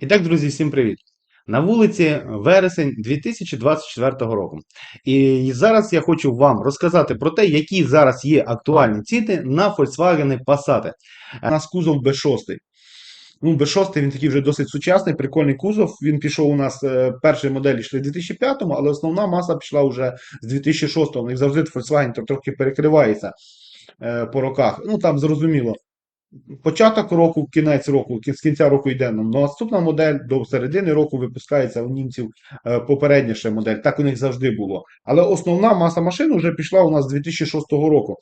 І так, друзі, всім привіт! На вулиці вересень 2024 року. І зараз я хочу вам розказати про те, які зараз є актуальні ціни на Volkswagen Passat. У нас кузов B6. Ну, B6 він такий вже досить сучасний, прикольний кузов. Він пішов у нас е, перші моделі йшли в 2005, але основна маса пішла вже з 2006. У них завжди Volkswagen трохи перекривається е, по роках. Ну там зрозуміло. Початок року, кінець року, з кінця року йде нам наступна модель, до середини року випускається у німців е, попередня ще модель. Так у них завжди було. Але основна маса машин вже пішла у нас з 2006 року.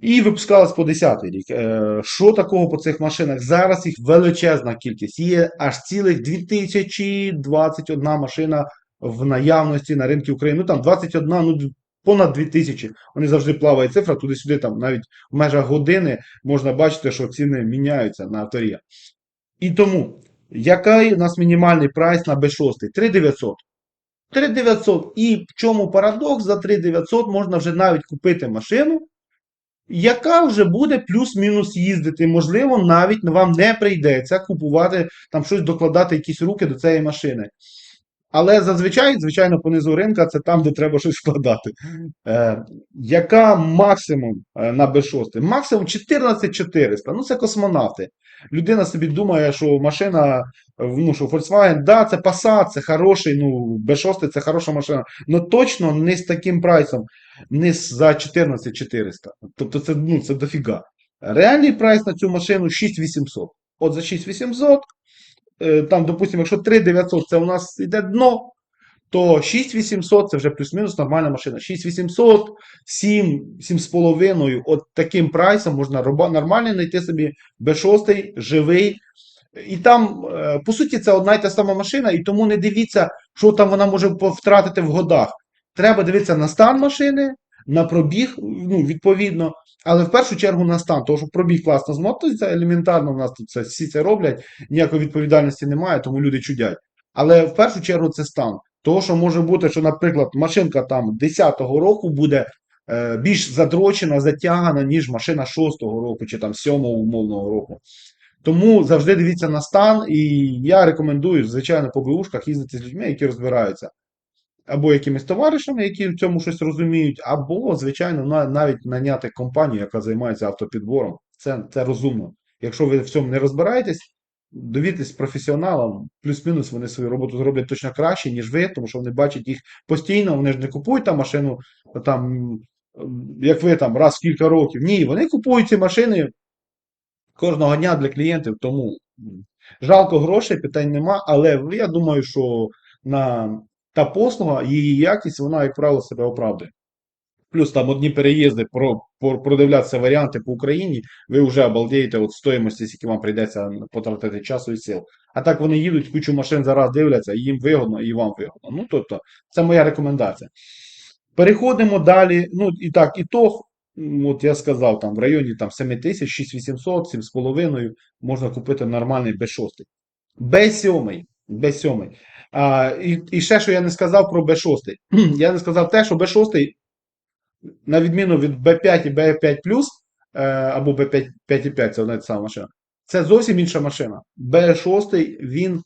І випускалась по 10 рік. Е, Що такого по цих машинах? Зараз їх величезна кількість. Є аж цілих 2021 машина в наявності на ринку України. Ну там 21, ну понад 2000. Вони завжди плаває цифра туди-сюди, там навіть в межах години можна бачити, що ціни міняються на авторія. І тому, який у нас мінімальний прайс на B6? 3900. 3900. І в чому парадокс? За 3900 можна вже навіть купити машину, яка вже буде плюс-мінус їздити. Можливо, навіть вам не прийдеться купувати там щось, докладати якісь руки до цієї машини. Але зазвичай, звичайно, понизу ринка це там, де треба щось вкладати. Е, яка максимум е, на B6? Максимум 14400. Ну, це космонавти. Людина собі думає, що машина, ну, що Volkswagen, да, це Passat, це хороший, ну, B6 це хороша машина. але точно не з таким прайсом, не за 14400. Тобто це, ну, це дофіга. Реальний прайс на цю машину 6800. От за 6800 е, там, допустимо, якщо 3900 це у нас йде дно, то 6800 це вже плюс-мінус нормальна машина. 6800, 7, 7,5, от таким прайсом можна нормально знайти собі B6, живий. І там, е, по суті, це одна й та сама машина, і тому не дивіться, що там вона може втратити в годах. Треба дивитися на стан машини, на пробіг, ну, відповідно, але в першу чергу на стан, тому що пробіг класно змотується, елементарно, у нас тут це, всі це роблять, ніякої відповідальності немає, тому люди чудять. Але в першу чергу це стан. Того, що може бути, що, наприклад, машинка там 10-го року буде е, більш задрочена, затягана, ніж машина 6-го року чи там 7-го умовного року. Тому завжди дивіться на стан, і я рекомендую, звичайно, по БУшках їздити з людьми, які розбираються. Або якимись товаришами, які в цьому щось розуміють, або, звичайно, навіть наняти компанію, яка займається автопідбором. Це, це розумно. Якщо ви в цьому не розбираєтесь, довіртесь професіоналам, плюс-мінус вони свою роботу зроблять точно краще, ніж ви, тому що вони бачать їх постійно, вони ж не купують там машину, там, як ви там, раз в кілька років. Ні, вони купують ці машини кожного дня для клієнтів, тому жалко грошей, питань нема, але я думаю, що на та послуга, її якість, вона, як правило, себе оправдує. Плюс там одні переїзди, про, про, продивлятися варіанти по Україні, ви вже обалдієте від стоїмості, скільки вам прийдеться потратити часу і сил. А так вони їдуть, кучу машин зараз дивляться, і їм вигодно, і вам вигодно. Ну, тобто, це моя рекомендація. Переходимо далі. Ну, і так, ітог, м, от я сказав, там в районі там, 7 тисяч, 6800, 7,5 можна купити нормальний B6. B7. B7. А, і, і ще, що я не сказав про B6. Я не сказав те, що B6 на відміну від B5 і B5 е, або B5 5,5, це одна та сама машина. Це зовсім інша машина. B6 він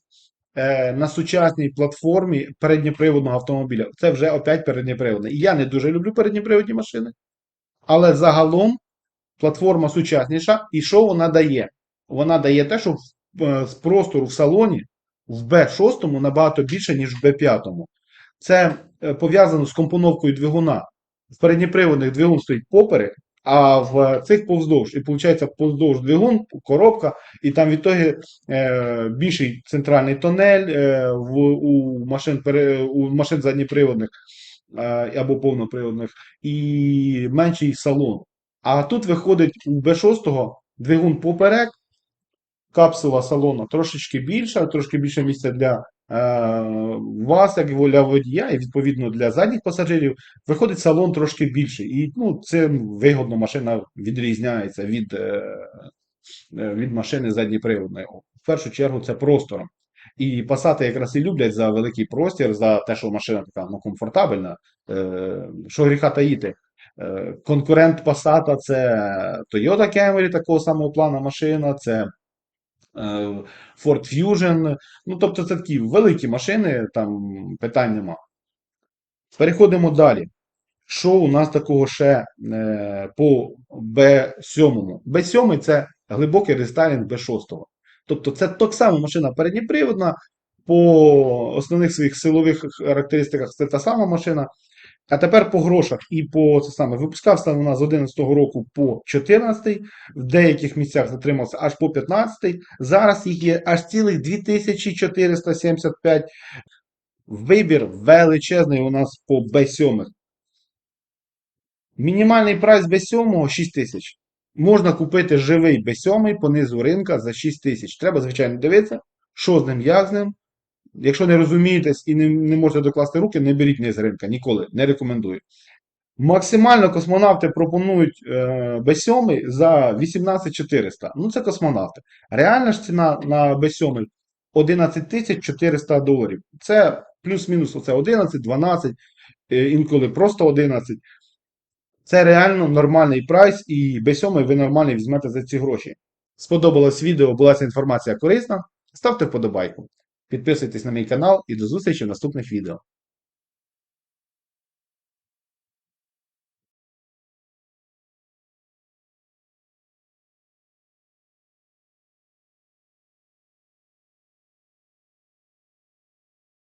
е, на сучасній платформі передньоприводного автомобіля. Це вже опять передньоприводний. Я не дуже люблю передньоприводні машини. Але загалом платформа сучасніша. І що вона дає? Вона дає те, що е, з простору в салоні в B6 набагато більше, ніж в B5. Це е, пов'язано з компоновкою двигуна. В передньоприводних двигун стоїть поперек, а в цих повздовж. І виходить, повздовж двигун, коробка, і там відтоді е, більший центральний тонель е, в, у, машин, у машин задніприводних або повноприводних, і менший салон. А тут виходить у B6 двигун поперек, капсула салону трошечки більша, трошки більше місця для е, вас, як для водія, і відповідно для задніх пасажирів. Виходить салон трошки більший. І ну, це вигодно машина відрізняється від, е, е, від машини задніприводної. В першу чергу це простором. І пасати якраз і люблять за великий простір, за те, що машина така ну, комфортабельна, що гріха таїти. Конкурент Passat це Toyota Camry такого самого плану машина, це Ford Fusion. Ну, тобто це такі великі машини, там питань нема. Переходимо далі. Що у нас такого ще е, по B7? B7 це глибокий рестайлінг B6. Тобто це так само машина передніприводна, по основних своїх силових характеристиках це та сама машина. А тепер по грошах і по це саме випускався вона з 11 року по 14, в деяких місцях затримався аж по 15. Зараз їх є аж цілих 2475. Вибір величезний у нас по B7. Мінімальний прайс B7 6 тисяч. Можна купити живий B7 по низу ринка за 6 тисяч. Треба, звичайно, дивитися, що з ним, як з ним. Якщо не розумієтесь і не, не можете докласти руки, не беріть низ ринка. Ніколи. Не рекомендую. Максимально космонавти пропонують е, B7 за 18400. Ну, це космонавти. Реальна ж ціна на B7 11 400 доларів. Це плюс-мінус оце 11, 12, е, інколи просто 11. Це реально нормальний прайс, і B7 ви нормально візьмете за ці гроші. Сподобалось відео, була ця інформація корисна. Ставте вподобайку. Підписуйтесь на мій канал і до зустрічі в наступних відео.